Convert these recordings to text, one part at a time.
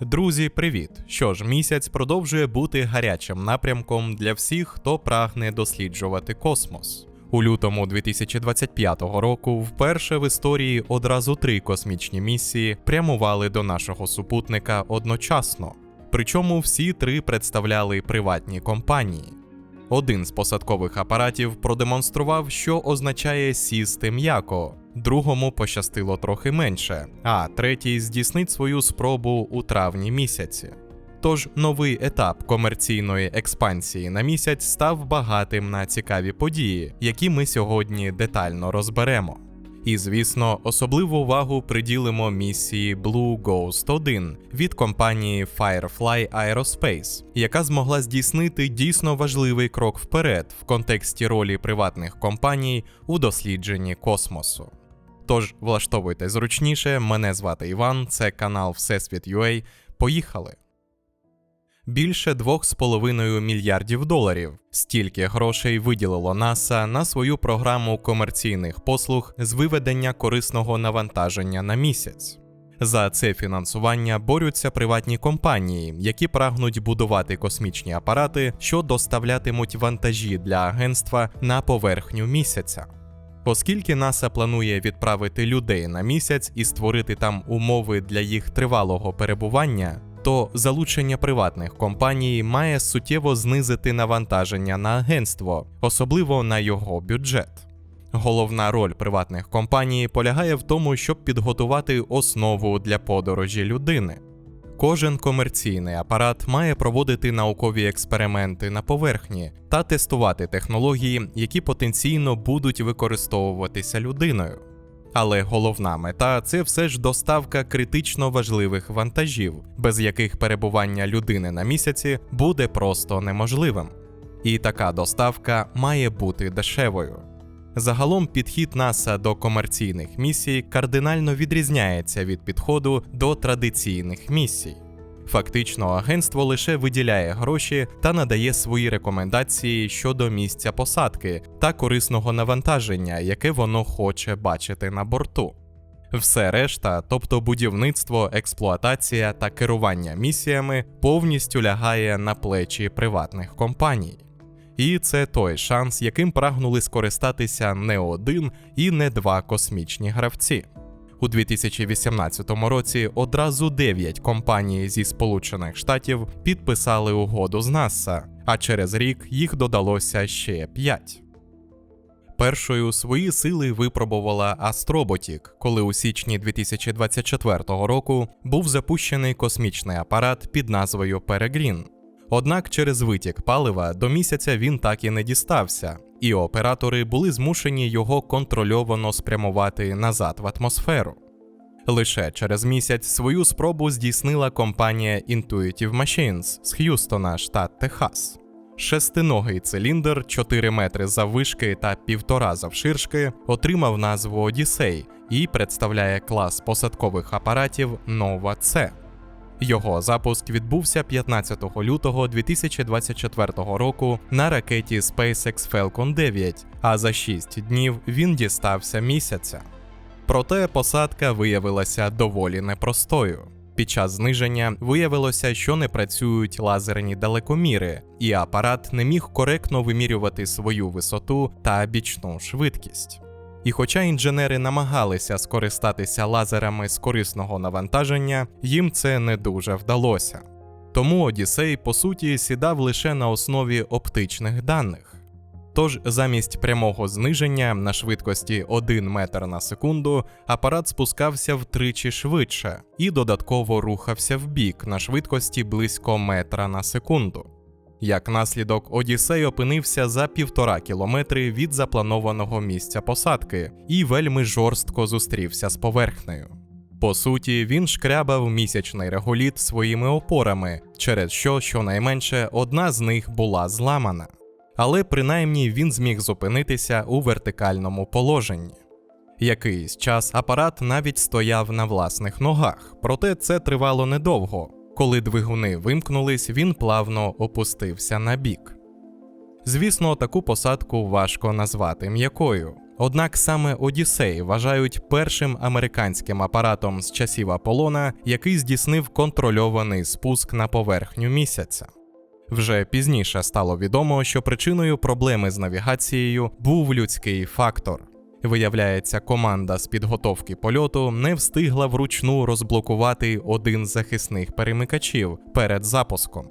Друзі, привіт! Що ж, місяць продовжує бути гарячим напрямком для всіх, хто прагне досліджувати космос. У лютому 2025 року вперше в історії одразу три космічні місії прямували до нашого супутника одночасно. Причому всі три представляли приватні компанії. Один з посадкових апаратів продемонстрував, що означає сісти м'яко, другому пощастило трохи менше, а третій здійснить свою спробу у травні місяці. Тож новий етап комерційної експансії на місяць став багатим на цікаві події, які ми сьогодні детально розберемо. І, звісно, особливу увагу приділимо місії Blue Ghost 1 від компанії Firefly Aerospace, яка змогла здійснити дійсно важливий крок вперед в контексті ролі приватних компаній у дослідженні космосу. Тож влаштовуйте зручніше, мене звати Іван, це канал Всесвіт.UA. Поїхали! Більше 2,5 мільярдів доларів. Стільки грошей виділило НАСА на свою програму комерційних послуг з виведення корисного навантаження на місяць. За це фінансування борються приватні компанії, які прагнуть будувати космічні апарати, що доставлятимуть вантажі для агентства на поверхню місяця. Оскільки НАСА планує відправити людей на місяць і створити там умови для їх тривалого перебування, то залучення приватних компаній має суттєво знизити навантаження на агентство, особливо на його бюджет. Головна роль приватних компаній полягає в тому, щоб підготувати основу для подорожі людини. Кожен комерційний апарат має проводити наукові експерименти на поверхні та тестувати технології, які потенційно будуть використовуватися людиною. Але головна мета це все ж доставка критично важливих вантажів, без яких перебування людини на місяці буде просто неможливим. І така доставка має бути дешевою. Загалом підхід НАСА до комерційних місій кардинально відрізняється від підходу до традиційних місій. Фактично, агентство лише виділяє гроші та надає свої рекомендації щодо місця посадки та корисного навантаження, яке воно хоче бачити на борту. Все решта, тобто будівництво, експлуатація та керування місіями, повністю лягає на плечі приватних компаній. І це той шанс, яким прагнули скористатися не один і не два космічні гравці. У 2018 році одразу 9 компаній зі Сполучених Штатів підписали угоду з НАСА, а через рік їх додалося ще 5. Першою свої сили випробувала Астроботік, коли у січні 2024 року був запущений космічний апарат під назвою Перегрін. Однак через витік палива до місяця він так і не дістався, і оператори були змушені його контрольовано спрямувати назад в атмосферу. Лише через місяць свою спробу здійснила компанія Intuitive Machines з Х'юстона, штат Техас. Шестиногий циліндр, 4 метри заввишки та півтора завширшки, отримав назву Одіссей і представляє клас посадкових апаратів Nova C. Його запуск відбувся 15 лютого 2024 року на ракеті SpaceX Falcon 9, а за 6 днів він дістався місяця. Проте посадка виявилася доволі непростою. Під час зниження виявилося, що не працюють лазерні далекоміри, і апарат не міг коректно вимірювати свою висоту та бічну швидкість. І хоча інженери намагалися скористатися лазерами з корисного навантаження, їм це не дуже вдалося. Тому Одіссей, по суті, сідав лише на основі оптичних даних. Тож замість прямого зниження на швидкості 1 метр на секунду апарат спускався втричі швидше і додатково рухався вбік на швидкості близько метра на секунду. Як наслідок, Одіссей опинився за півтора кілометри від запланованого місця посадки і вельми жорстко зустрівся з поверхнею. По суті, він шкрябав місячний реголіт своїми опорами, через що щонайменше одна з них була зламана. Але принаймні він зміг зупинитися у вертикальному положенні. Якийсь час апарат навіть стояв на власних ногах, проте це тривало недовго. Коли двигуни вимкнулись, він плавно опустився на бік. Звісно, таку посадку важко назвати м'якою. Однак саме Одіссей вважають першим американським апаратом з часів Аполлона, який здійснив контрольований спуск на поверхню місяця. Вже пізніше стало відомо, що причиною проблеми з навігацією був людський фактор. Виявляється, команда з підготовки польоту не встигла вручну розблокувати один з захисних перемикачів перед запуском.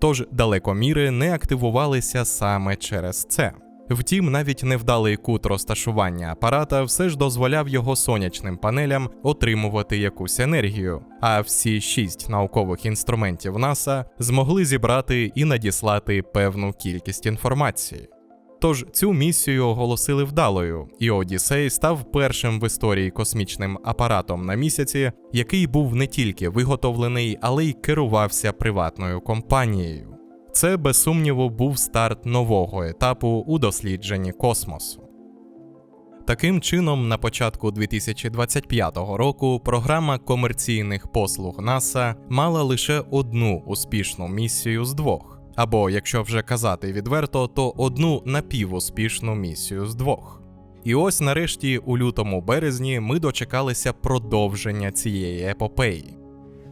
Тож далекоміри не активувалися саме через це. Втім, навіть невдалий кут розташування апарата все ж дозволяв його сонячним панелям отримувати якусь енергію, а всі шість наукових інструментів НАСА змогли зібрати і надіслати певну кількість інформації. Тож цю місію оголосили вдалою, і Одіссей став першим в історії космічним апаратом на місяці, який був не тільки виготовлений, але й керувався приватною компанією. Це, без сумніву, був старт нового етапу у дослідженні космосу. Таким чином, на початку 2025 року програма комерційних послуг НАСА мала лише одну успішну місію з двох. Або, якщо вже казати відверто, то одну напівуспішну місію з двох. І ось нарешті, у лютому березні, ми дочекалися продовження цієї епопеї.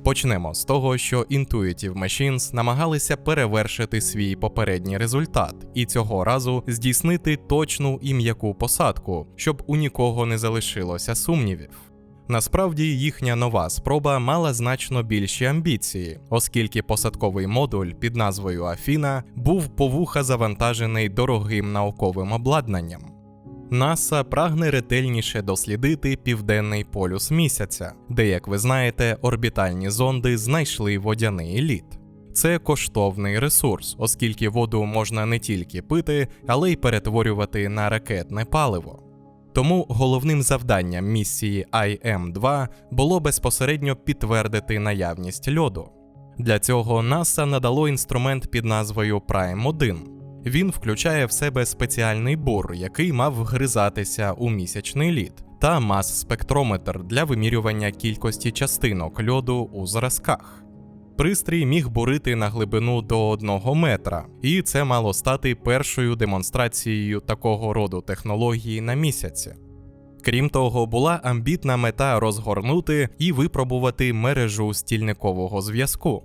Почнемо з того, що Intuitive Machines намагалися перевершити свій попередній результат і цього разу здійснити точну і м'яку посадку, щоб у нікого не залишилося сумнівів. Насправді їхня нова спроба мала значно більші амбіції, оскільки посадковий модуль під назвою Афіна був повуха завантажений дорогим науковим обладнанням. НАСА прагне ретельніше дослідити південний полюс місяця, де, як ви знаєте, орбітальні зонди знайшли водяний лід. Це коштовний ресурс, оскільки воду можна не тільки пити, але й перетворювати на ракетне паливо. Тому головним завданням місії IM-2 було безпосередньо підтвердити наявність льоду. Для цього НАСА надало інструмент під назвою Prime 1. Він включає в себе спеціальний бур, який мав вгризатися у місячний лід, та мас-спектрометр для вимірювання кількості частинок льоду у зразках. Пристрій міг бурити на глибину до 1 метра, і це мало стати першою демонстрацією такого роду технології на місяці. Крім того, була амбітна мета розгорнути і випробувати мережу стільникового зв'язку.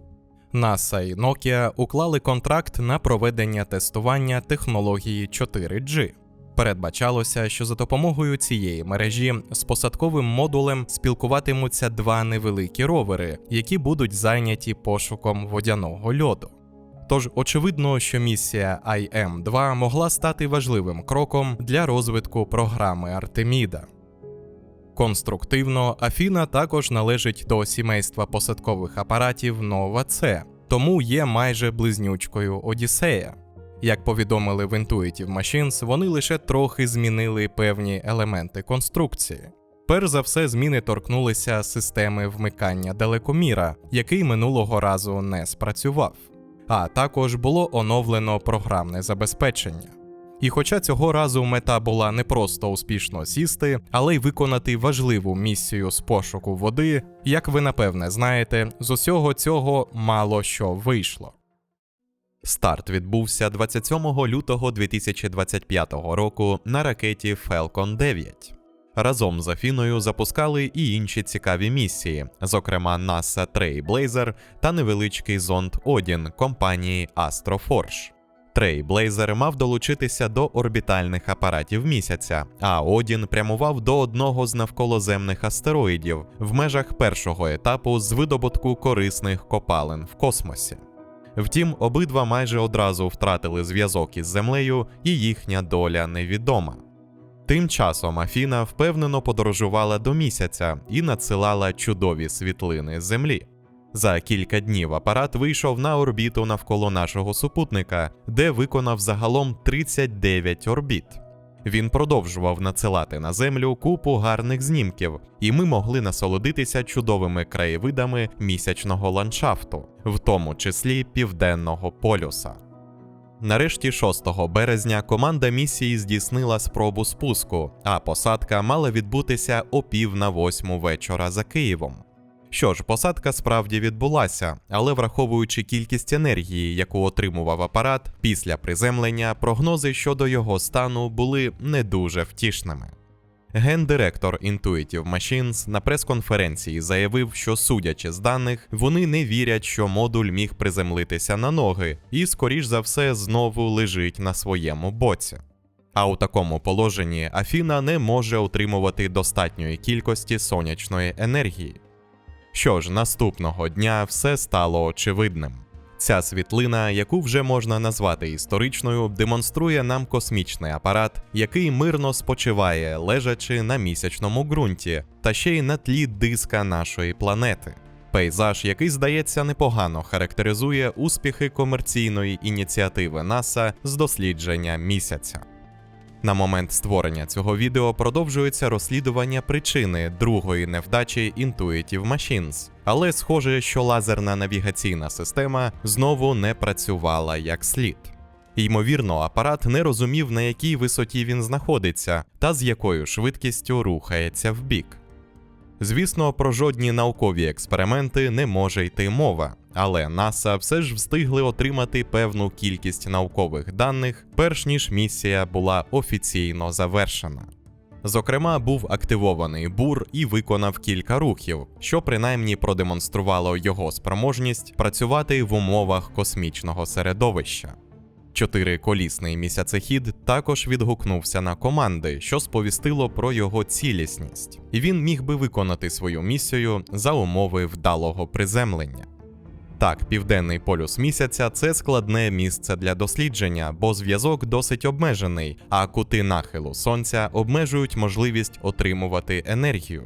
NASA і Nokia уклали контракт на проведення тестування технології 4G. Передбачалося, що за допомогою цієї мережі з посадковим модулем спілкуватимуться два невеликі ровери, які будуть зайняті пошуком водяного льоду. Тож очевидно, що місія IM-2 могла стати важливим кроком для розвитку програми Артеміда. Конструктивно Афіна також належить до сімейства посадкових апаратів Нова С, тому є майже близнючкою Одіссея. Як повідомили в Intuitive Machines, вони лише трохи змінили певні елементи конструкції. Перш за все, зміни торкнулися системи вмикання далекоміра, який минулого разу не спрацював. А також було оновлено програмне забезпечення. І хоча цього разу мета була не просто успішно сісти, але й виконати важливу місію з пошуку води, як ви напевне знаєте, з усього цього мало що вийшло. Старт відбувся 27 лютого 2025 року на ракеті Falcon 9. Разом з Афіною запускали і інші цікаві місії, зокрема NASA Trailblazer та невеличкий зонд Odin компанії Astroforge. Trailblazer мав долучитися до орбітальних апаратів місяця, а Одін прямував до одного з навколоземних астероїдів в межах першого етапу з видобутку корисних копалин в космосі. Втім, обидва майже одразу втратили зв'язок із землею, і їхня доля невідома. Тим часом Афіна впевнено подорожувала до місяця і надсилала чудові світлини Землі. За кілька днів апарат вийшов на орбіту навколо нашого супутника, де виконав загалом 39 орбіт. Він продовжував надсилати на землю купу гарних знімків, і ми могли насолодитися чудовими краєвидами місячного ландшафту, в тому числі південного полюса. Нарешті 6 березня команда місії здійснила спробу спуску, а посадка мала відбутися о пів на восьму вечора за Києвом. Що ж, посадка справді відбулася, але враховуючи кількість енергії, яку отримував апарат, після приземлення прогнози щодо його стану були не дуже втішними. Гендиректор Intuitive Machines на прес-конференції заявив, що, судячи з даних, вони не вірять, що модуль міг приземлитися на ноги і, скоріш за все, знову лежить на своєму боці. А у такому положенні Афіна не може отримувати достатньої кількості сонячної енергії. Що ж, наступного дня все стало очевидним. Ця світлина, яку вже можна назвати історичною, демонструє нам космічний апарат, який мирно спочиває, лежачи на місячному ґрунті, та ще й на тлі диска нашої планети. Пейзаж, який здається непогано характеризує успіхи комерційної ініціативи НАСА з дослідження місяця. На момент створення цього відео продовжується розслідування причини другої невдачі Intuitive Machines, але схоже, що лазерна навігаційна система знову не працювала як слід. Ймовірно, апарат не розумів, на якій висоті він знаходиться та з якою швидкістю рухається вбік. Звісно, про жодні наукові експерименти не може йти мова, але НАСА все ж встигли отримати певну кількість наукових даних, перш ніж місія була офіційно завершена. Зокрема, був активований бур і виконав кілька рухів, що принаймні продемонструвало його спроможність працювати в умовах космічного середовища. Чотириколісний місяцехід також відгукнувся на команди, що сповістило про його цілісність, і він міг би виконати свою місію за умови вдалого приземлення. Так, південний полюс місяця це складне місце для дослідження, бо зв'язок досить обмежений, а кути нахилу сонця обмежують можливість отримувати енергію.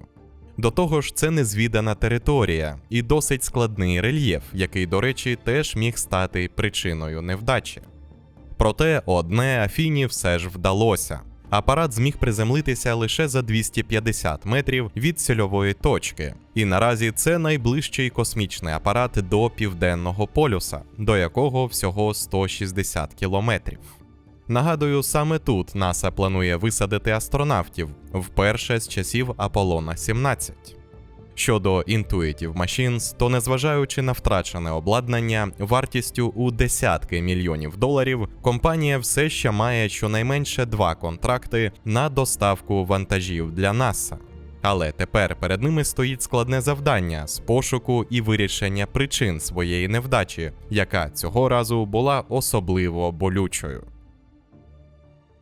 До того ж, це незвідана територія і досить складний рельєф, який, до речі, теж міг стати причиною невдачі. Проте одне Афіні все ж вдалося. Апарат зміг приземлитися лише за 250 метрів від цільової точки, і наразі це найближчий космічний апарат до південного полюса, до якого всього 160 кілометрів. Нагадую, саме тут НАСА планує висадити астронавтів вперше з часів Аполлона 17. Щодо Intuitive Machines, то незважаючи на втрачене обладнання вартістю у десятки мільйонів доларів, компанія все ще має щонайменше два контракти на доставку вантажів для НАСА. Але тепер перед ними стоїть складне завдання з пошуку і вирішення причин своєї невдачі, яка цього разу була особливо болючою.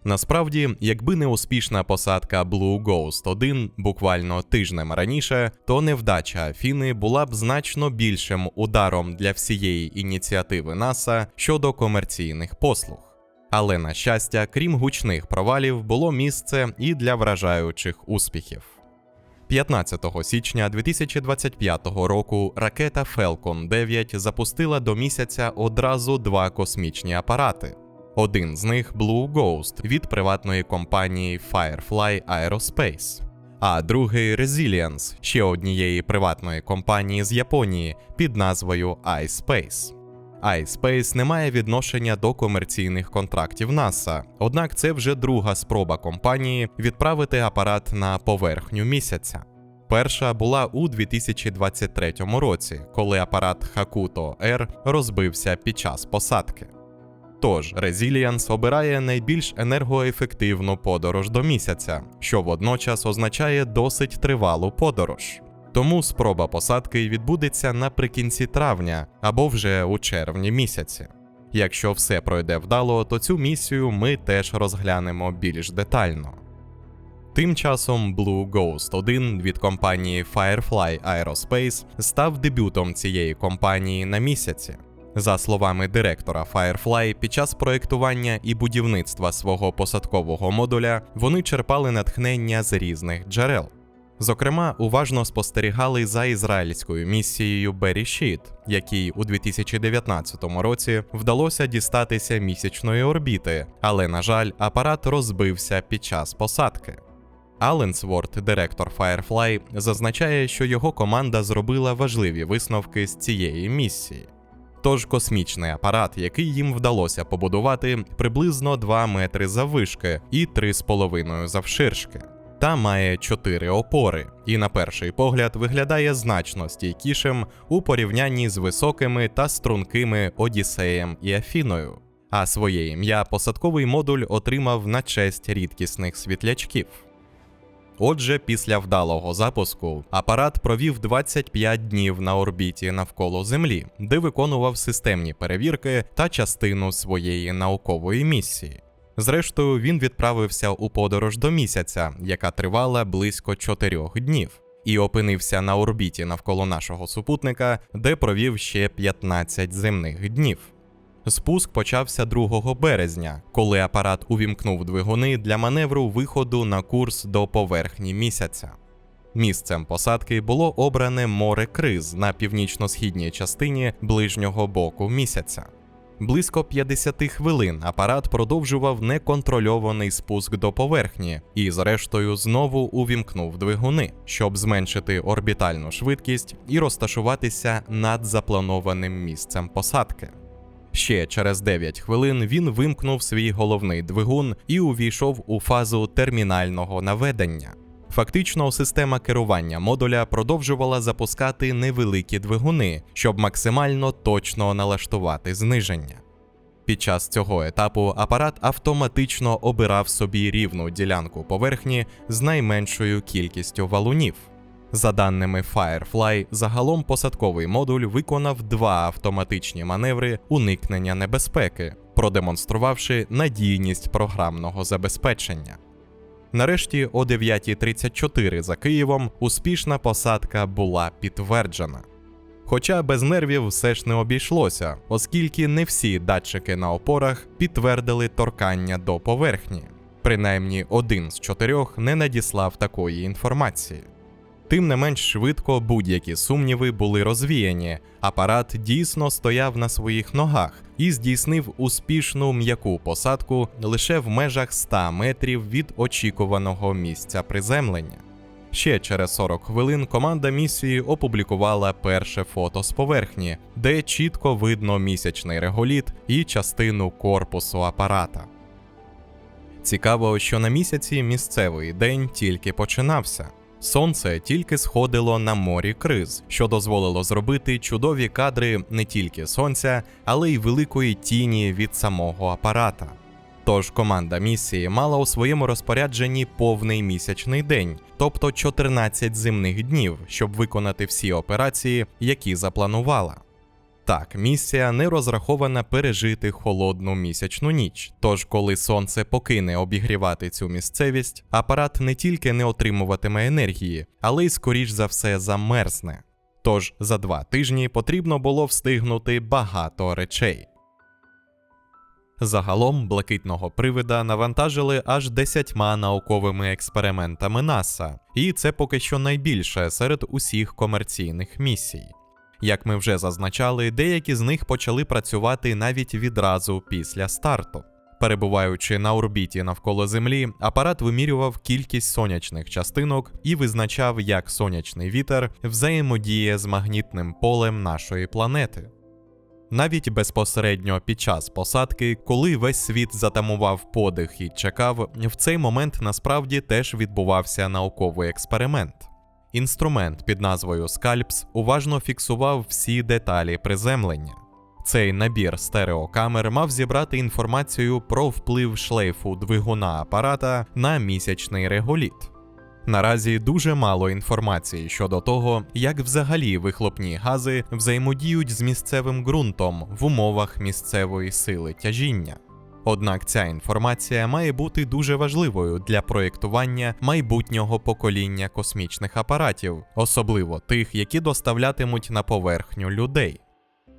Насправді, якби не успішна посадка Blue Ghost 1 буквально тижнем раніше, то невдача Афіни була б значно більшим ударом для всієї ініціативи НАСА щодо комерційних послуг. Але на щастя, крім гучних провалів, було місце і для вражаючих успіхів. 15 січня 2025 року ракета Falcon 9 запустила до місяця одразу два космічні апарати. Один з них Blue Ghost від приватної компанії Firefly Aerospace, а другий Resilience ще однієї приватної компанії з Японії під назвою iSpace. iSpace не має відношення до комерційних контрактів НАСА, однак це вже друга спроба компанії відправити апарат на поверхню місяця. Перша була у 2023 році, коли апарат Hakuto R розбився під час посадки. Тож Resilience обирає найбільш енергоефективну подорож до місяця, що водночас означає досить тривалу подорож. Тому спроба посадки відбудеться наприкінці травня або вже у червні місяці. Якщо все пройде вдало, то цю місію ми теж розглянемо більш детально. Тим часом Blue Ghost 1 від компанії Firefly Aerospace став дебютом цієї компанії на місяці. За словами директора Firefly, під час проєктування і будівництва свого посадкового модуля вони черпали натхнення з різних джерел. Зокрема, уважно спостерігали за ізраїльською місією Sheet, якій у 2019 році вдалося дістатися місячної орбіти, але, на жаль, апарат розбився під час посадки. Алленсворт, директор Firefly, зазначає, що його команда зробила важливі висновки з цієї місії. Тож космічний апарат, який їм вдалося побудувати, приблизно 2 метри заввишки і 3,5 завширшки. та має чотири опори, і на перший погляд виглядає значно стійкішим у порівнянні з високими та стрункими Одіссеєм і Афіною. А своє ім'я посадковий модуль отримав на честь рідкісних світлячків. Отже, після вдалого запуску апарат провів 25 днів на орбіті навколо Землі, де виконував системні перевірки та частину своєї наукової місії. Зрештою, він відправився у подорож до місяця, яка тривала близько 4 днів, і опинився на орбіті навколо нашого супутника, де провів ще 15 земних днів. Спуск почався 2 березня, коли апарат увімкнув двигуни для маневру виходу на курс до поверхні місяця. Місцем посадки було обране море Криз на північно-східній частині ближнього боку місяця. Близько 50 хвилин апарат продовжував неконтрольований спуск до поверхні і, зрештою, знову увімкнув двигуни, щоб зменшити орбітальну швидкість і розташуватися над запланованим місцем посадки. Ще через 9 хвилин він вимкнув свій головний двигун і увійшов у фазу термінального наведення. Фактично, система керування модуля продовжувала запускати невеликі двигуни, щоб максимально точно налаштувати зниження. Під час цього етапу апарат автоматично обирав собі рівну ділянку поверхні з найменшою кількістю валунів. За даними Firefly, загалом посадковий модуль виконав два автоматичні маневри уникнення небезпеки, продемонструвавши надійність програмного забезпечення. Нарешті о 9.34 за Києвом успішна посадка була підтверджена. Хоча без нервів все ж не обійшлося, оскільки не всі датчики на опорах підтвердили торкання до поверхні. Принаймні один з чотирьох не надіслав такої інформації. Тим не менш швидко будь-які сумніви були розвіяні. Апарат дійсно стояв на своїх ногах і здійснив успішну м'яку посадку лише в межах 100 метрів від очікуваного місця приземлення. Ще через 40 хвилин команда місії опублікувала перше фото з поверхні, де чітко видно місячний реголіт і частину корпусу апарата. Цікаво, що на місяці місцевий день тільки починався. Сонце тільки сходило на морі криз, що дозволило зробити чудові кадри не тільки сонця, але й великої тіні від самого апарата. Тож команда місії мала у своєму розпорядженні повний місячний день, тобто 14 земних днів, щоб виконати всі операції, які запланувала. Так, місія не розрахована пережити холодну місячну ніч. Тож, коли сонце покине обігрівати цю місцевість, апарат не тільки не отримуватиме енергії, але й скоріш за все замерзне. Тож за два тижні потрібно було встигнути багато речей. Загалом блакитного привида навантажили аж десятьма науковими експериментами НАСА, і це поки що найбільше серед усіх комерційних місій. Як ми вже зазначали, деякі з них почали працювати навіть відразу після старту. Перебуваючи на орбіті навколо Землі, апарат вимірював кількість сонячних частинок і визначав, як сонячний вітер взаємодіє з магнітним полем нашої планети. Навіть безпосередньо під час посадки, коли весь світ затамував подих і чекав, в цей момент насправді теж відбувався науковий експеримент. Інструмент під назвою Scalps уважно фіксував всі деталі приземлення. Цей набір стереокамер мав зібрати інформацію про вплив шлейфу двигуна апарата на місячний реголіт. Наразі дуже мало інформації щодо того, як взагалі вихлопні гази взаємодіють з місцевим ґрунтом в умовах місцевої сили тяжіння. Однак ця інформація має бути дуже важливою для проєктування майбутнього покоління космічних апаратів, особливо тих, які доставлятимуть на поверхню людей.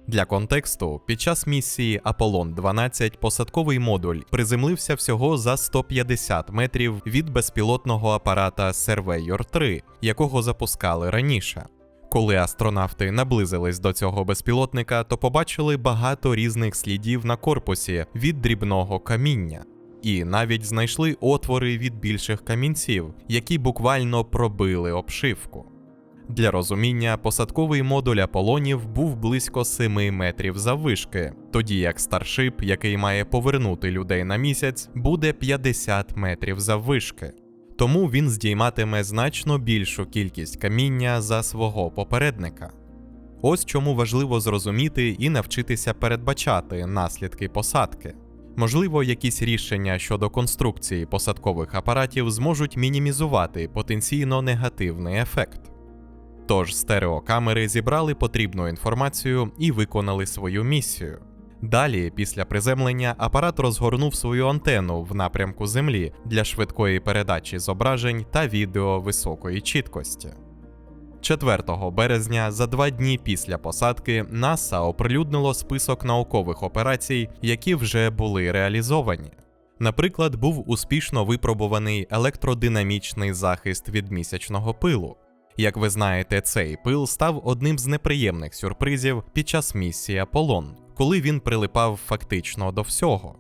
Для контексту, під час місії Аполлон 12 посадковий модуль приземлився всього за 150 метрів від безпілотного апарата Surveyor 3, якого запускали раніше. Коли астронавти наблизились до цього безпілотника, то побачили багато різних слідів на корпусі від дрібного каміння. І навіть знайшли отвори від більших камінців, які буквально пробили обшивку. Для розуміння, посадковий модуль Аполонів був близько 7 метрів заввишки, тоді як старшип, який має повернути людей на місяць, буде 50 метрів заввишки. Тому він здійматиме значно більшу кількість каміння за свого попередника. Ось чому важливо зрозуміти і навчитися передбачати наслідки посадки. Можливо, якісь рішення щодо конструкції посадкових апаратів зможуть мінімізувати потенційно негативний ефект. Тож стереокамери зібрали потрібну інформацію і виконали свою місію. Далі, після приземлення, апарат розгорнув свою антенну в напрямку Землі для швидкої передачі зображень та відео високої чіткості. 4 березня, за два дні після посадки, НАСА оприлюднило список наукових операцій, які вже були реалізовані. Наприклад, був успішно випробуваний електродинамічний захист від місячного пилу. Як ви знаєте, цей пил став одним з неприємних сюрпризів під час місії Аполлон, коли він прилипав фактично до всього.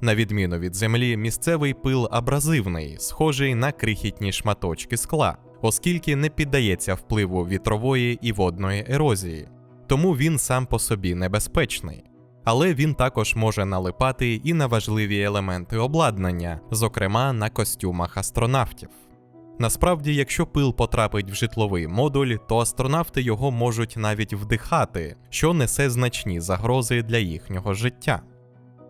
На відміну від землі, місцевий пил абразивний, схожий на крихітні шматочки скла, оскільки не піддається впливу вітрової і водної ерозії, тому він сам по собі небезпечний. Але він також може налипати і на важливі елементи обладнання, зокрема на костюмах астронавтів. Насправді, якщо пил потрапить в житловий модуль, то астронавти його можуть навіть вдихати, що несе значні загрози для їхнього життя.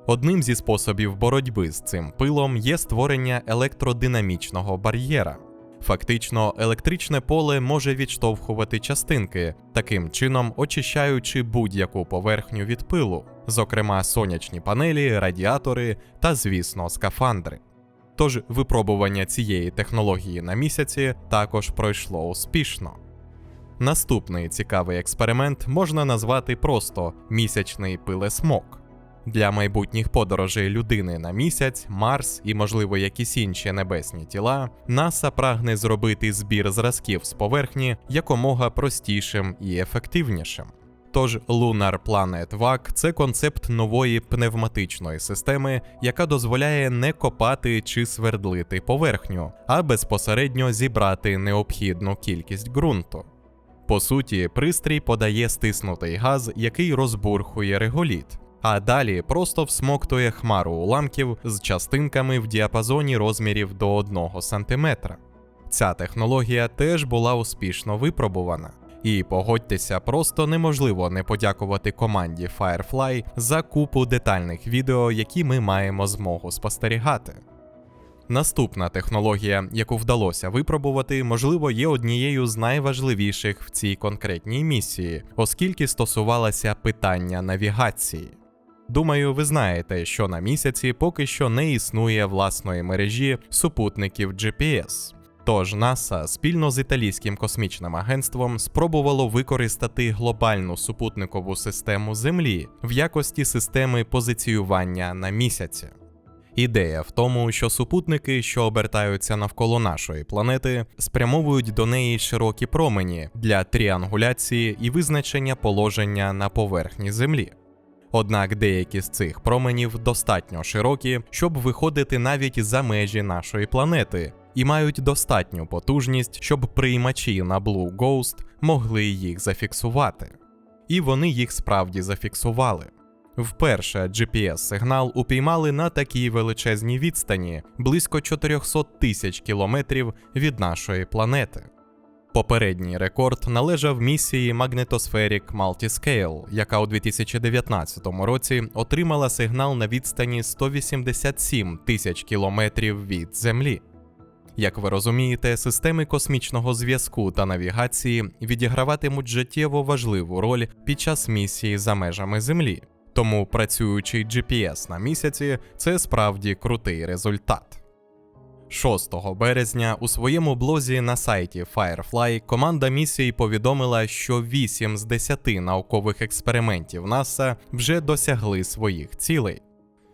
Одним зі способів боротьби з цим пилом є створення електродинамічного бар'єра. Фактично, електричне поле може відштовхувати частинки, таким чином очищаючи будь-яку поверхню від пилу, зокрема сонячні панелі, радіатори та, звісно, скафандри. Тож випробування цієї технології на місяці також пройшло успішно. Наступний цікавий експеримент можна назвати просто місячний пилесмок. Для майбутніх подорожей людини на місяць, Марс і, можливо, якісь інші небесні тіла, НАСА прагне зробити збір зразків з поверхні якомога простішим і ефективнішим. Тож Lunar Planet VAC – це концепт нової пневматичної системи, яка дозволяє не копати чи свердлити поверхню, а безпосередньо зібрати необхідну кількість ґрунту. По суті, пристрій подає стиснутий газ, який розбурхує реголіт, а далі просто всмоктує хмару уламків з частинками в діапазоні розмірів до 1 см. Ця технологія теж була успішно випробувана. І погодьтеся, просто неможливо не подякувати команді Firefly за купу детальних відео, які ми маємо змогу спостерігати. Наступна технологія, яку вдалося випробувати, можливо, є однією з найважливіших в цій конкретній місії, оскільки стосувалася питання навігації. Думаю, ви знаєте, що на місяці поки що не існує власної мережі супутників GPS. Тож НАСА спільно з італійським космічним агентством спробувало використати глобальну супутникову систему Землі в якості системи позиціювання на місяці. Ідея в тому, що супутники, що обертаються навколо нашої планети, спрямовують до неї широкі промені для тріангуляції і визначення положення на поверхні Землі. Однак деякі з цих променів достатньо широкі, щоб виходити навіть за межі нашої планети, і мають достатню потужність, щоб приймачі на Blue Ghost могли їх зафіксувати. І вони їх справді зафіксували. Вперше GPS-сигнал упіймали на такій величезній відстані близько 400 тисяч кілометрів від нашої планети. Попередній рекорд належав місії Magnetospheric Multiscale, яка у 2019 році отримала сигнал на відстані 187 тисяч кілометрів від Землі. Як ви розумієте, системи космічного зв'язку та навігації відіграватимуть життєво важливу роль під час місії за межами Землі, тому працюючий GPS на місяці це справді крутий результат. 6 березня у своєму блозі на сайті Firefly команда місії повідомила, що 8 з 10 наукових експериментів НАСА вже досягли своїх цілей.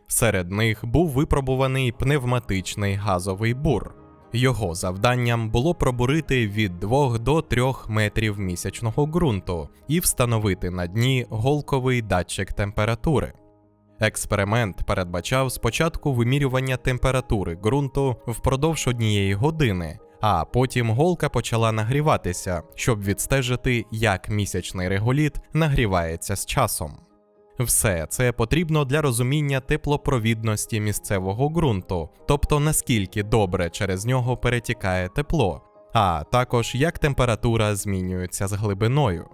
Серед них був випробуваний пневматичний газовий бур. Його завданням було пробурити від 2 до 3 метрів місячного ґрунту і встановити на дні голковий датчик температури. Експеримент передбачав спочатку вимірювання температури ґрунту впродовж однієї години, а потім голка почала нагріватися, щоб відстежити, як місячний реголіт нагрівається з часом. Все це потрібно для розуміння теплопровідності місцевого ґрунту, тобто наскільки добре через нього перетікає тепло, а також як температура змінюється з глибиною.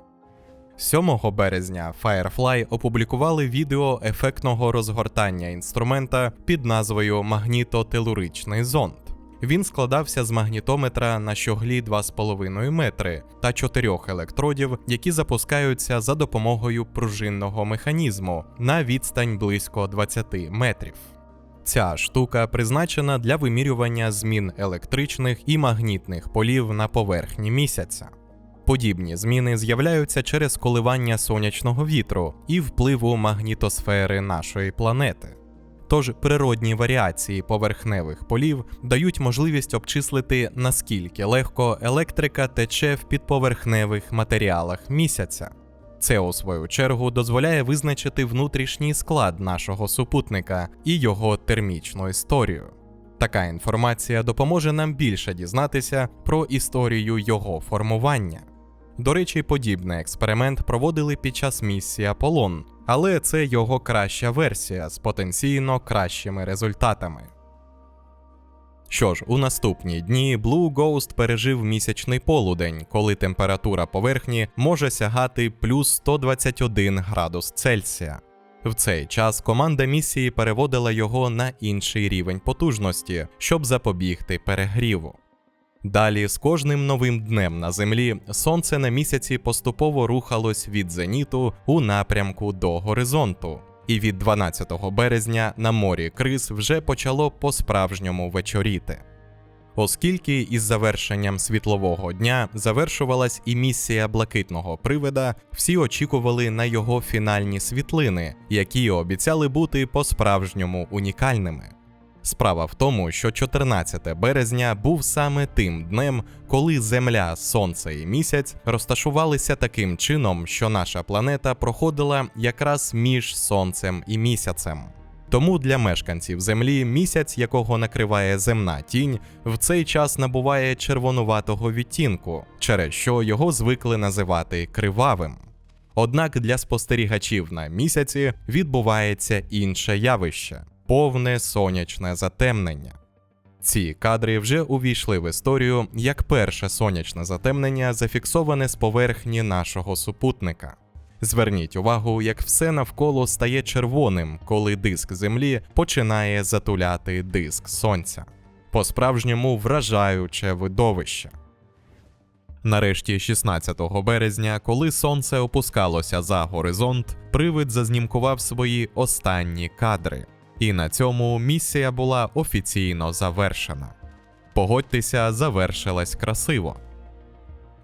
7 березня Firefly опублікували відео ефектного розгортання інструмента під назвою магнітотелуричний зонд. Він складався з магнітометра на щоглі 2,5 метри та чотирьох електродів, які запускаються за допомогою пружинного механізму на відстань близько 20 метрів. Ця штука призначена для вимірювання змін електричних і магнітних полів на поверхні місяця. Подібні зміни з'являються через коливання сонячного вітру і впливу магнітосфери нашої планети. Тож природні варіації поверхневих полів дають можливість обчислити, наскільки легко електрика тече в підповерхневих матеріалах місяця. Це, у свою чергу, дозволяє визначити внутрішній склад нашого супутника і його термічну історію. Така інформація допоможе нам більше дізнатися про історію його формування. До речі, подібний експеримент проводили під час місії Аполлон, але це його краща версія з потенційно кращими результатами. Що ж, у наступні дні Blue Ghost пережив місячний полудень, коли температура поверхні може сягати плюс 121 градус Цельсія. В цей час команда місії переводила його на інший рівень потужності, щоб запобігти перегріву. Далі, з кожним новим днем на землі, сонце на місяці поступово рухалось від зеніту у напрямку до горизонту, і від 12 березня на морі Крис вже почало по-справжньому вечоріти. Оскільки із завершенням світлового дня завершувалась і місія блакитного привида, всі очікували на його фінальні світлини, які обіцяли бути по-справжньому унікальними. Справа в тому, що 14 березня був саме тим днем, коли Земля, Сонце і місяць розташувалися таким чином, що наша планета проходила якраз між Сонцем і місяцем. Тому для мешканців Землі місяць, якого накриває земна тінь, в цей час набуває червонуватого відтінку, через що його звикли називати кривавим. Однак для спостерігачів на місяці відбувається інше явище повне сонячне затемнення. Ці кадри вже увійшли в історію як перше сонячне затемнення, зафіксоване з поверхні нашого супутника. Зверніть увагу, як все навколо стає червоним, коли диск Землі починає затуляти диск Сонця. По-справжньому вражаюче видовище. Нарешті, 16 березня, коли сонце опускалося за горизонт, привид зазнімкував свої останні кадри. І на цьому місія була офіційно завершена. Погодьтеся, завершилась красиво.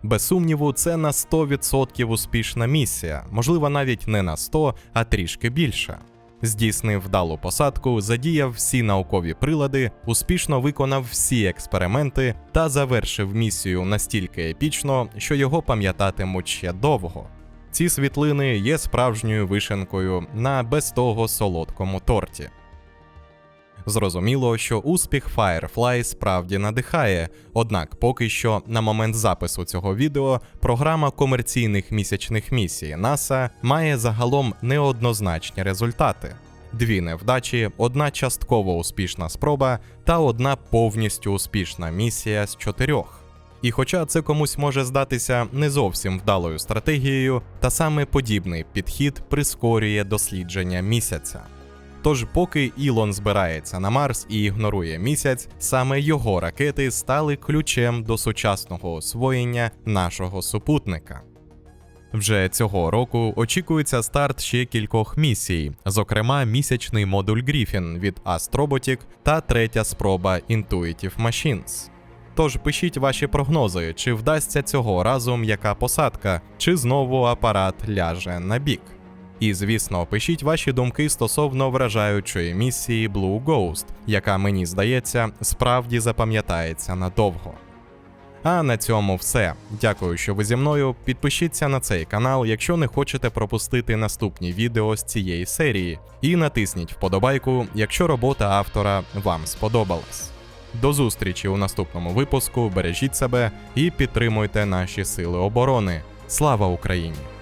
Без сумніву, це на 100% успішна місія, можливо, навіть не на 100, а трішки більше. Здійснив вдалу посадку, задіяв всі наукові прилади, успішно виконав всі експерименти та завершив місію настільки епічно, що його пам'ятатимуть ще довго. Ці світлини є справжньою вишенкою на без того солодкому торті. Зрозуміло, що успіх Firefly справді надихає, однак поки що, на момент запису цього відео, програма комерційних місячних місій НАСА має загалом неоднозначні результати. Дві невдачі, одна частково успішна спроба та одна повністю успішна місія з чотирьох. І хоча це комусь може здатися не зовсім вдалою стратегією, та саме подібний підхід прискорює дослідження місяця. Тож, поки Ілон збирається на Марс і ігнорує місяць, саме його ракети стали ключем до сучасного освоєння нашого супутника. Вже цього року очікується старт ще кількох місій, зокрема місячний модуль Griffin від Astrobotic та третя спроба Intuitive Machines. Тож пишіть ваші прогнози, чи вдасться цього разу м'яка посадка, чи знову апарат ляже на бік. І, звісно, пишіть ваші думки стосовно вражаючої місії Blue Ghost, яка мені здається справді запам'ятається надовго. А на цьому все. Дякую, що ви зі мною. Підпишіться на цей канал, якщо не хочете пропустити наступні відео з цієї серії, і натисніть вподобайку, якщо робота автора вам сподобалась. До зустрічі у наступному випуску. Бережіть себе і підтримуйте наші сили оборони. Слава Україні!